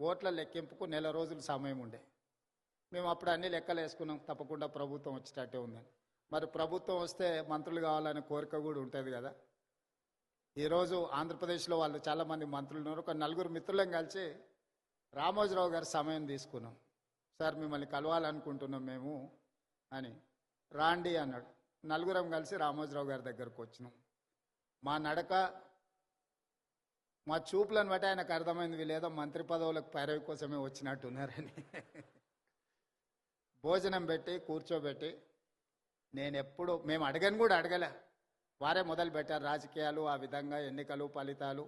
ఓట్ల లెక్కింపుకు నెల రోజులు సమయం ఉండే. మేము అప్పుడు అన్ని లెక్కలు వేసుకున్నాం తప్పకుండా ప్రభుత్వం వచ్చేటట్టే ఉందని. మరి ప్రభుత్వం వస్తే మంత్రులు కావాలనే కోరిక కూడా ఉంటుంది కదా. ఈరోజు ఆంధ్రప్రదేశ్లో వాళ్ళు చాలామంది మంత్రులు ఉన్నారు. ఒక నలుగురు మిత్రులను కలిసి రామోజీరావు గారి సమయం తీసుకున్నాం. సార్ మిమ్మల్ని కలవాలనుకుంటున్నాం మేము అని. రాండి అన్నాడు. నలుగురం కలిసి రామోజీరావు గారి దగ్గరకు వచ్చినాం. మా నడక మా చూపులను బట్టి ఆయనకు అర్థమైంది వీళ్ళేదో మంత్రి పదవులకు పైరవి కోసమే వచ్చినట్టున్నారని భోజనం పెట్టి కూర్చోబెట్టి నేను ఎప్పుడు మేము అడగని కూడా అడగలే. వారే మొదలు పెట్టారు రాజకీయాలు ఆ విధంగా ఎన్నికలు ఫలితాలు.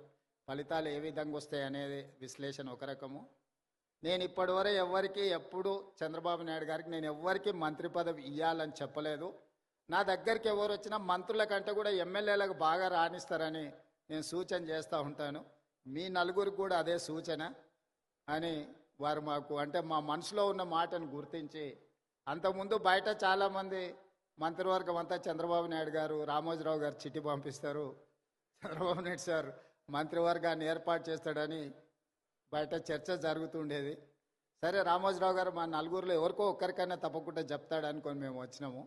ఫలితాలు ఏ విధంగా వస్తాయి అనేది విశ్లేషణ ఒక రకము. నేను ఇప్పటివరకు ఎవరికి ఎప్పుడు చంద్రబాబు నాయుడు గారికి నేను ఎవ్వరికి మంత్రి పదవి ఇవ్వాలని చెప్పలేదు. నా దగ్గరికి ఎవరు వచ్చినా మంత్రుల కంటే కూడా ఎమ్మెల్యేలకు బాగా రాణిస్తారని నేను సూచన చేస్తూ ఉంటాను. మీ నలుగురికి కూడా అదే సూచన అని వారు మాకు అంటే మా మనసులో ఉన్న మాటను గుర్తించి అంతకుముందు బయట చాలామంది మంత్రివర్గం అంతా చంద్రబాబు నాయుడు గారు రామోజీరావు గారు చిట్టి పంపిస్తారు. చంద్రబాబు నాయుడు సార్ మంత్రివర్గాన్ని ఏర్పాటు చేస్తాడని బయట చర్చ జరుగుతుండేది. సరే రామోజీరావు గారు మా నలుగురిలో ఎవరికో ఒక్కరికైనా తప్పకుండా చెప్తాడు అనుకొని మేము వచ్చినాము.